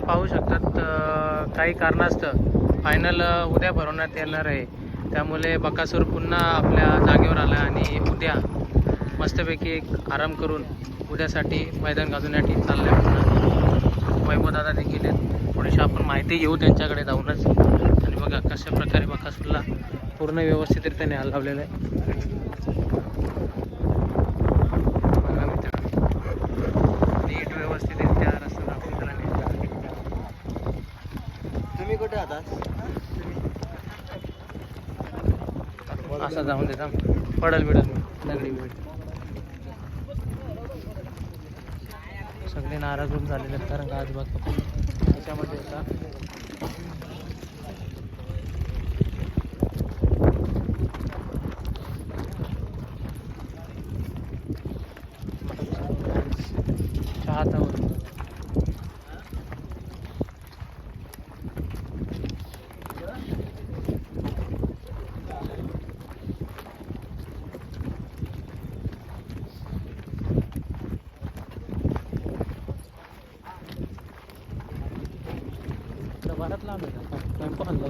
पाहू शकतात काही कारणास्तव. फायनल उद्या भरवण्यात येणार आहे. त्यामुळे बकासूर पुन्हा आपल्या जागेवर आला आणि उद्या मस्तपैकी एक आराम करून उद्यासाठी मैदान गाजवण्यासाठी चालले पुन्हा वैभवदादा देखील आहेत. थोडीशी आपण माहिती घेऊ त्यांच्याकडे जाऊनच. आणि बघा कशा प्रकारे बकासूरला पूर्ण व्यवस्थितरित्याने हलवलेलं आहे. कुठे आता? असा जाऊन देता. पडल बिडल. दगडी बिड सगळे नाराज होऊन झालेले आहेत कारण का आज बघा. त्याच्यामध्ये होता. चाहता बराच लांब आहे. टेम्पो हल्ला